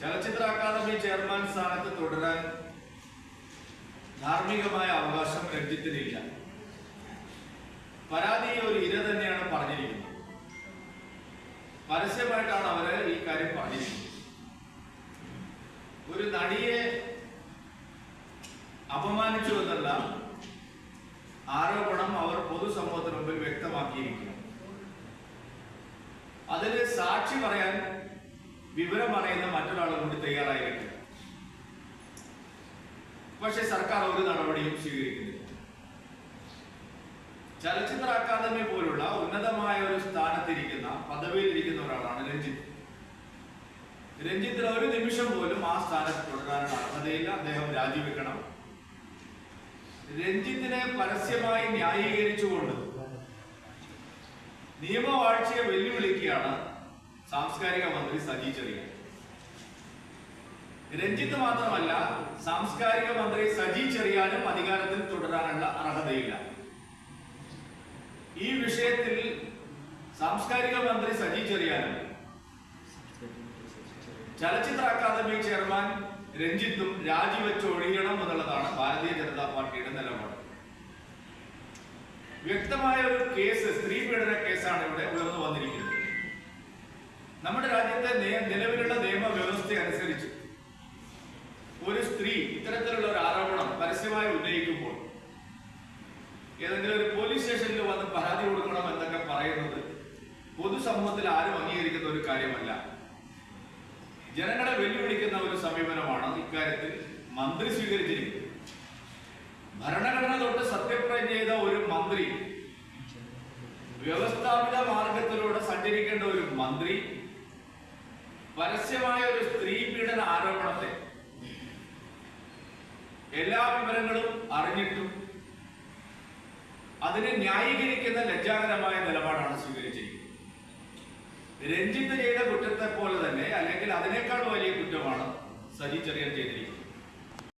ചലച്ചിത്ര academy chairman സ്ഥാനത്ത് തുടരാൻ ധാർമ്മികമായ അവകാശം രഞ്ജിത്തിനില്ല. പരാതി ഒരു ഇര തന്നെയാണ് പറഞ്ഞിരിക്കുന്നത്. പരസ്യമായിട്ടാണ് അവർ ഈ കാര്യം പറഞ്ഞിരിക്കുന്നത്. ഒരു നടിയെ അപമാനിച്ചു എന്നുള്ള ആരോപണം അവർ പൊതുസമൂഹത്തിന് മുമ്പിൽ വ്യക്തമാക്കിയിരിക്കുന്നു. അതിന് സാക്ഷി പറയാൻ വിവരം അറിയുന്ന മറ്റൊരാളും കൂടി തയ്യാറായിരിക്കും പക്ഷെ സർക്കാർ ഒരു നടപടിയും സ്വീകരിക്കുന്നില്ല. ചലച്ചിത്ര അക്കാദമി പോലുള്ള ഉന്നതമായ ഒരു സ്ഥാനത്തിരിക്കുന്ന പദവിയിലിരിക്കുന്ന ഒരാളാണ് രഞ്ജിത്ത്. രഞ്ജിത്തിന് ഒരു നിമിഷം പോലും ആ സ്ഥാനത്ത് തുടരാനുള്ള അർഹതയില്ല അദ്ദേഹം രാജിവെക്കണം. രഞ്ജിത്തിനെ പരസ്യമായി ന്യായീകരിച്ചുകൊണ്ട് നിയമവാഴ്ചയെ വെല്ലുവിളിക്കുകയാണ് സാംസ്കാരിക മന്ത്രി സജി ചെറിയാൻ. രഞ്ജിത്ത് മാത്രമല്ല സാംസ്കാരിക മന്ത്രി സജി ചെറിയാനും അധികാരത്തിൽ തുടരാനുള്ള അർഹതയില്ല. ഈ വിഷയത്തിൽ സാംസ്കാരിക മന്ത്രി സജി ചെറിയാനും ചലച്ചിത്ര അക്കാദമി ചെയർമാൻ രഞ്ജിത്തും രാജിവെച്ച് ഒഴിയണം എന്നുള്ളതാണ് ഭാരതീയ ജനതാ പാർട്ടിയുടെ നിലപാട്. വ്യക്തമായ ഒരു കേസ് സ്ത്രീ പീഡന കേസാണ് ഇവിടെ ഉയർന്നു വന്നിരിക്കുന്നത്. നമ്മുടെ രാജ്യത്തെ നിലവിലുള്ള നിയമവ്യവസ്ഥ അനുസരിച്ച് ഒരു സ്ത്രീ ഇത്തരത്തിലുള്ള ഒരു ആരോപണം പരസ്യമായി ഉന്നയിക്കുമ്പോൾ ഏതെങ്കിലും ഒരു പോലീസ് സ്റ്റേഷനിൽ വന്ന് പരാതി കൊടുക്കണം എന്നൊക്കെ പറയുന്നത് പൊതുസമൂഹത്തിൽ ആരും അംഗീകരിക്കുന്ന ഒരു കാര്യമല്ല. ജനങ്ങളെ വെല്ലുവിളിക്കുന്ന ഒരു സമീപനമാണ് ഇക്കാര്യത്തിൽ മന്ത്രി സ്വീകരിച്ചിരിക്കുന്നത്. ഭരണഘടന തൊട്ട് സത്യപ്രതിജ്ഞ ചെയ്ത ഒരു മന്ത്രി വ്യവസ്ഥാപിത മാർഗത്തിലൂടെ സഞ്ചരിക്കേണ്ട ഒരു മന്ത്രി പരസ്യമായ ഒരു സ്ത്രീ പീഡന ആരോപണത്തെ എല്ലാ വിവരങ്ങളും അറിഞ്ഞിട്ടും അതിനെ ന്യായീകരിക്കുന്ന ലജ്ജാകരമായ നിലപാടാണ് സ്വീകരിച്ചിരിക്കുന്നത്. രഞ്ജിത്ത് ചെയ്ത കുറ്റത്തെ പോലെ തന്നെ അല്ലെങ്കിൽ അതിനേക്കാൾ വലിയ കുറ്റമാണ് സജി ചെറിയൻ ചെയ്തിരിക്കുന്നത്.